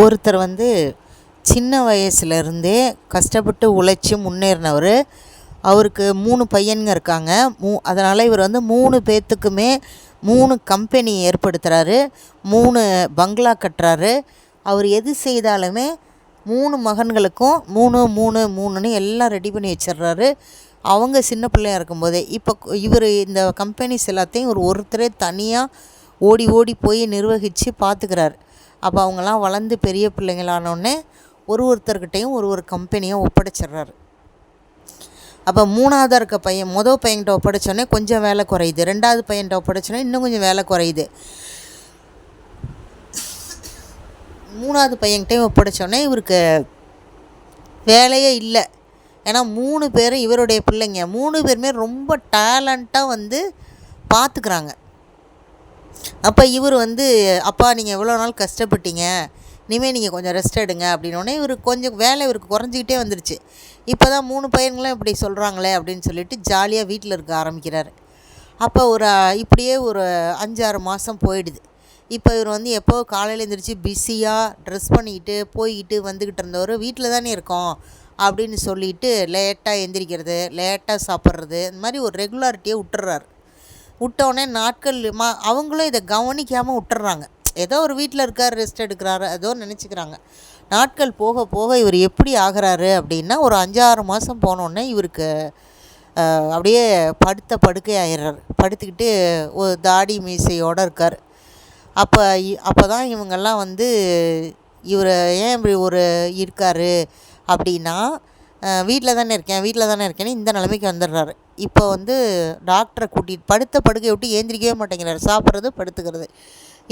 ஒருத்தர் வந்து சின்ன வயசுலேருந்தே கஷ்டப்பட்டு உழைச்சி முன்னேறினவர். அவருக்கு மூணு பையனுங்க இருக்காங்க. மூ அதனால் இவர் வந்து மூணு பேர்த்துக்குமே மூணு கம்பெனி ஏற்படுத்துகிறாரு மூணு பங்களா கட்டுறாரு. அவர் எது செய்தாலுமே மூணு மகன்களுக்கும் மூணு மூணு மூணுன்னு எல்லாம் ரெடி பண்ணி வச்சிடுறாரு. அவங்க சின்ன பிள்ளையா இருக்கும்போதே. இப்போ இவர் இந்த கம்பெனிஸ் எல்லாத்தையும் ஒரு ஒருத்தரே தனியாக ஓடி ஓடி போய் நிர்வகித்து பார்த்துக்கிறாரு அப்போ அவங்களாம் வளர்ந்து பெரிய பிள்ளைங்களானோடனே ஒரு ஒருத்தர்கிட்டையும் ஒரு ஒரு கம்பெனியும் ஒப்படைச்சிடுறாரு. அப்போ மூணாவதாக இருக்க பையன் மொதல் பையன்கிட்ட ஒப்படைச்சோடனே கொஞ்சம் வேலை குறையுது. ரெண்டாவது பையன்கிட்ட ஒப்படைச்சோடனே இன்னும் கொஞ்சம் வேலை குறையுது. மூணாவது பையன்கிட்டையும் ஒப்படைச்சோடனே இவருக்கு வேலையே இல்லை. ஏன்னா மூணு பேரும் இவருடைய பிள்ளைங்க. மூணு பேருமே ரொம்ப டேலண்ட்டாக வந்து பார்த்துக்குறாங்க அப்போ இவர் வந்து அப்பா நீங்கள் எவ்வளோ நாள் கஷ்டப்பட்டீங்க? இனிமேல் நீங்கள் கொஞ்சம் ரெஸ்ட் எடுங்க. அப்படின்னோடனே இவர் கொஞ்சம் வேலை இவருக்கு குறைஞ்சிக்கிட்டே வந்துருச்சு. இப்போ தான் மூணு பையன்களும் இப்படி சொல்கிறாங்களே அப்படின்னு சொல்லிட்டு ஜாலியாக வீட்டில் இருக்க ஆரம்பிக்கிறார். அப்போ ஒரு இப்படியே ஒரு அஞ்சாறு மாதம் போயிடுது. இப்போ இவர் வந்து எப்போ காலையில் எழுந்திரிச்சு பிஸியாக ட்ரெஸ் பண்ணிக்கிட்டு போய்கிட்டு வந்துக்கிட்டு இருந்தவர் வீட்டில் தானே இருக்கோம். அப்படின்னு சொல்லிட்டு லேட்டாக எந்திரிக்கிறது லேட்டாக சாப்பிட்றது இந்த மாதிரி ஒரு ரெகுலாரிட்டியை விட்டுறாரு. விட்டோடனே நாட்கள் மா அவங்களும் இதை கவனிக்காமல் விட்டுறாங்க. ஏதோ ஒரு வீட்டில் இருக்கார் ரெஸ்ட் எடுக்கிறாரு ஏதோ நினச்சிக்கிறாங்க. நாட்கள் போக போக இவர் எப்படி ஆகிறாரு அப்படின்னா ஒரு அஞ்சாறு மாதம் போனோடனே இவருக்கு அப்படியே படுத்த படுக்கை ஆயிடுறாரு படுத்துக்கிட்டு ஒரு தாடி மீசையோடு இருக்கார். அப்போ அப்போ தான் இவங்கெல்லாம் வந்து இவர் ஏன் இப்படி ஒரு இருக்கார் அப்படின்னா வீட்டில் தானே இருக்கேன் வீட்டில் தானே இருக்கேன்னு இந்த நிலைமைக்கு வந்துடுறாரு. இப்போ வந்து டாக்டரை கூட்டிகிட்டு படுத்த படுக்கையை விட்டு ஏந்திரிக்கவே மாட்டேங்கிறாரு. சாப்பிட்றது படுத்துக்கிறது.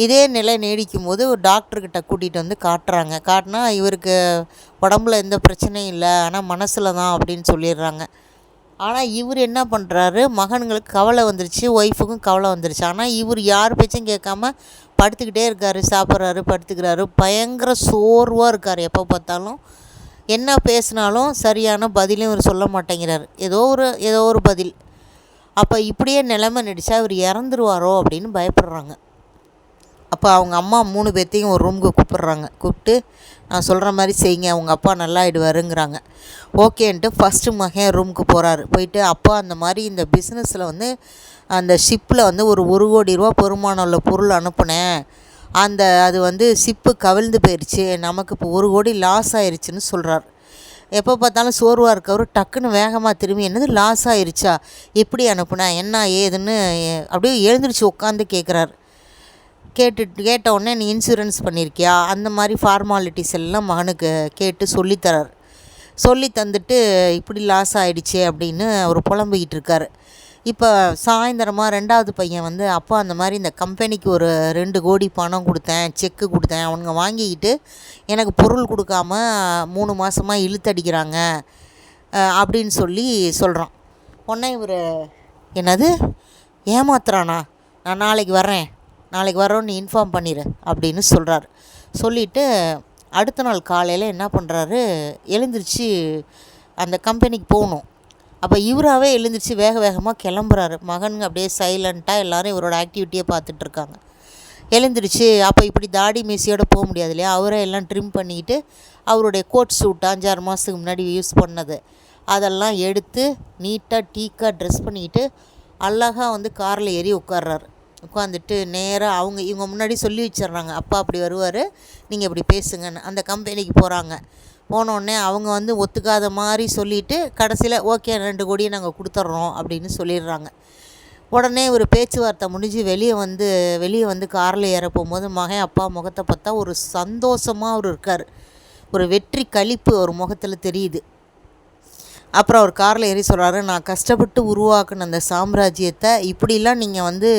இதே நிலை நீடிக்கும் போது ஒரு டாக்டர்கிட்ட கூட்டிகிட்டு வந்து காட்டுறாங்க. காட்டினா இவருக்கு உடம்புல எந்த பிரச்சனையும் இல்லை ஆனால் மனசில் தான் அப்படின்னு சொல்லிடுறாங்க. ஆனால் இவர் என்ன பண்ணுறாரு மகன்களுக்கு கவலை வந்துருச்சு ஒய்ஃபுக்கும் கவலை வந்துருச்சு. ஆனால் இவர் யார் பேச்சும் கேட்காம படுத்துக்கிட்டே இருக்காரு சாப்பிட்றாரு படுத்துக்கிறாரு. பயங்கர சோர்வாக இருக்கார் எப்போ பார்த்தாலும். என்ன பேசினாலும் சரியான பதிலும் இவர் சொல்ல மாட்டேங்கிறார். ஏதோ ஒரு ஏதோ ஒரு பதில். அப்போ இப்படியே நிலைமை நடிச்சா இவர் இறந்துருவாரோ அப்படின்னு பயப்படுறாங்க. அப்போ அவங்க அம்மா மூணு பேர்த்தையும் ஒரு ரூமுக்கு கூப்பிட்றாங்க. கூப்பிட்டு நான் சொல்கிற மாதிரி செய்யுங்க அவங்க அப்பா நல்லா ஆகிடுவாருங்கிறாங்க ஓகேன்ட்டு ஃபஸ்ட்டு மகன் ரூமுக்கு போகிறாரு போயிட்டு அப்பா அந்த மாதிரி இந்த பிஸ்னஸில் வந்து அந்த ஷிப்பில் வந்து ஒரு ஒரு கோடி ரூபா பெருமானம் உள்ள பொருள் அனுப்புனேன். அந்த அது வந்து சிப்பு கவிழ்ந்து போயிடுச்சு நமக்கு இப்போ ஒரு கோடி லாஸ் ஆயிடுச்சுன்னு சொல்கிறார் எப்போ பார்த்தாலும் சோர்வாக இருக்கவர் டக்குன்னு வேகமாக திரும்பி என்னது லாஸ் ஆயிடுச்சா எப்படி அனுப்புனேன் என்ன ஏதுன்னு அப்படியே எழுந்திரிச்சு உட்காந்து கேட்குறாரு கேட்டு கேட்ட உடனே நீ இன்சூரன்ஸ் பண்ணியிருக்கியா அந்த மாதிரி ஃபார்மாலிட்டிஸ் எல்லாம் மகனுக்கு கேட்டு சொல்லித்தரார் சொல்லி தந்துட்டு இப்படி லாஸ் ஆகிடுச்சே அப்படின்னு அவர் புலம்பிக்கிட்டு இருக்காரு. இப்போ சாயந்தரமாக ரெண்டாவது பையன் வந்து அப்பா அந்த மாதிரி இந்த கம்பெனிக்கு ஒரு ரெண்டு கோடி பணம் கொடுத்தேன் செக்கு கொடுத்தேன். அவனுங்க வாங்கிக்கிட்டு எனக்கு பொருள் கொடுக்காம மூணு மாதமாக இழுத்தடிக்கிறாங்க. அப்படின்னு சொல்லி சொல்கிறான் உடனே இவர் என்னது? ஏமாத்துறானா? நான் நாளைக்கு வர்றேன். நாளைக்கு வரோன்னு இன்ஃபார்ம் பண்ணிடு அப்படின்னு சொல்கிறாரு சொல்லிவிட்டு அடுத்த நாள் காலையில் என்ன பண்ணுறாரு எழுந்திரிச்சு அந்த கம்பெனிக்கு போகணும். அப்போ இவராகவே எழுந்திரிச்சு வேக வேகமாக கிளம்புறாரு. மகனுங்க அப்படியே சைலண்ட்டாக எல்லோரும் இவரோட ஆக்டிவிட்டியை பார்த்துட்ருக்காங்க. எழுந்திரிச்சு அப்போ இப்படி தாடி மீசியோடு போக முடியாது இல்லையா? அவரே எல்லாம் ட்ரிம் பண்ணிக்கிட்டு அவருடைய கோட் சூட் அஞ்சாறு மாதத்துக்கு முன்னாடி யூஸ் பண்ணது. அதெல்லாம் எடுத்து நீட்டாக டீக்காக ட்ரெஸ் பண்ணிக்கிட்டு அழகாக வந்து காரில் ஏறி உட்கார்றாரு. உட்காந்துட்டு நேராக அவங்க இவங்க முன்னாடி சொல்லி வச்சிடுறாங்க. அப்பா அப்படி வருவார் நீங்கள் இப்படி பேசுங்கன்னு. அந்த கம்பெனிக்கு போகிறாங்க போனோடனே அவங்க வந்து ஒத்துக்காத மாதிரி சொல்லிவிட்டு கடைசியில் ஓகே ரெண்டு கோடியை நாங்கள் கொடுத்துட்றோம் அப்படின்னு சொல்லிடுறாங்க. உடனே ஒரு பேச்சுவார்த்தை முடிஞ்சு வெளியே வந்து வெளியே வந்து காரில் ஏற போகும்போது மகன் அப்பா முகத்தை பார்த்தா ஒரு சந்தோஷமாக அவர் இருக்கார். ஒரு வெற்றி களிப்பு ஒரு முகத்தில் தெரியுது. அப்புறம் அவர் காரில் ஏறி சொல்கிறாரு நான் கஷ்டப்பட்டு உருவாக்குன அந்த சாம்ராஜ்யத்தை இப்படிலாம் நீங்கள் வந்து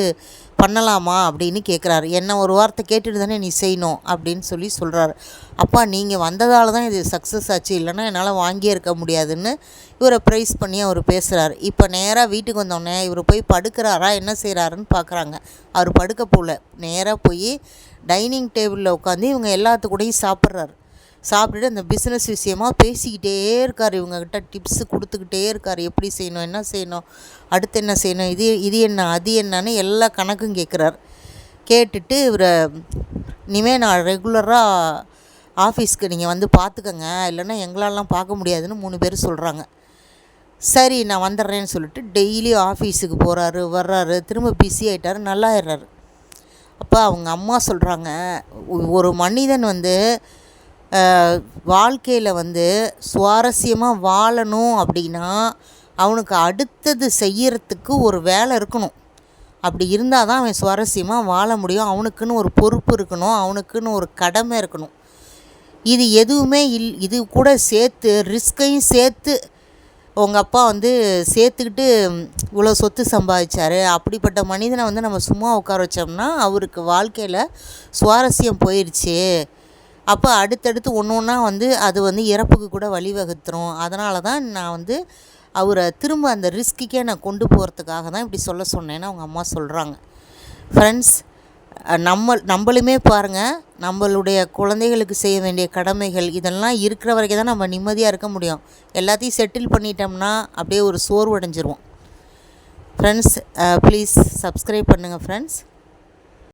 பண்ணலாமா அப்படின்னு கேட்குறாரு என்ன ஒரு வார்த்தை கேட்டுட்டு தானே நீ செய்யணும்? அப்படின்னு சொல்லி சொல்கிறாரு அப்பா நீங்கள் வந்ததால் தான் இது சக்ஸஸ் ஆச்சு. இல்லைன்னா என்னால் வாங்கியே இருக்க முடியாதுன்னு இவரை ப்ரைஸ் பண்ணி அவர் பேசுகிறாரு இப்போ நேராக வீட்டுக்கு வந்தோடனே இவர் போய் படுக்கிறாரா? என்ன செய்கிறாருன்னு பார்க்குறாங்க அவர் படுக்க போகல நேராக போய் டைனிங் டேபிளில் உட்காந்து இவங்க எல்லாத்துக்கூடையும் சாப்பிட்றாரு. சாப்பிட்டுட்டு அந்த பிஸ்னஸ் விஷயமா பேசிக்கிட்டே இருக்கார். இவங்கக்கிட்ட டிப்ஸு கொடுத்துக்கிட்டே இருக்கார். எப்படி செய்யணும் என்ன செய்யணும் அடுத்து என்ன செய்யணும் இது இது என்ன அது என்னன்னு எல்லா கணக்கும் கேட்குறார். கேட்டுட்டு இவரை இனிமேல் நான் ரெகுலராக ஆஃபீஸ்க்கு நீங்கள் வந்து பார்த்துக்கங்க. இல்லைன்னா எங்களாலாம் பார்க்க முடியாதுன்னு மூணு பேர் சொல்கிறாங்க சரி நான் வந்துடுறேன்னு சொல்லிட்டு டெய்லி ஆஃபீஸுக்கு போகிறாரு வர்றாரு. திரும்ப பிஸி ஆகிட்டாரு நல்லாயிடுறாரு அப்போ அவங்க அம்மா சொல்கிறாங்க ஒரு மனிதன் வந்து வாழ்க்கையில் வந்து சுவாரஸ்யமாக வாழணும் அப்படின்னா அவனுக்கு அடுத்தது செய்யறதுக்கு ஒரு வேலை இருக்கணும். அப்படி இருந்தால் தான் அவன் சுவாரஸ்யமாக வாழ முடியும். அவனுக்குன்னு ஒரு பொறுப்பு இருக்கணும். அவனுக்குன்னு ஒரு கடமை இருக்கணும். இது எதுவுமே இல் இது கூட சேர்த்து ரிஸ்கையும் சேர்த்து உங்கள் அப்பா வந்து சேர்த்துக்கிட்டு இவ்வளோ சொத்து சம்பாதிச்சார். அப்படிப்பட்ட மனிதனை வந்து நம்ம சும்மா உட்கார வச்சோம்னா அவருக்கு வாழ்க்கையில் சுவாரஸ்யம் போயிடுச்சு அப்போ அடுத்தடுத்து ஒன்று ஒன்றா வந்து அது வந்து இறப்புக்கு கூட வழிவகுத்துரும். அதனால தான் நான் வந்து அவரை திரும்ப அந்த ரிஸ்க்குக்கே நான் கொண்டு போகிறதுக்காக தான் இப்படி சொல்ல சொன்னேன்னு அவங்க அம்மா சொல்கிறாங்க ஃப்ரெண்ட்ஸ் நம்ம நம்மளுமே பாருங்கள் நம்மளுடைய குழந்தைகளுக்கு செய்ய வேண்டிய கடமைகள் இதெல்லாம் இருக்கிற வரைக்கும் தான் நம்ம நிம்மதியாக இருக்க முடியும். எல்லாத்தையும் செட்டில் பண்ணிட்டோம்னா அப்படியே ஒரு சோர்வடைஞ்சிருவோம். ஃப்ரெண்ட்ஸ் ப்ளீஸ் சப்ஸ்கிரைப் பண்ணுங்கள் ஃப்ரெண்ட்ஸ்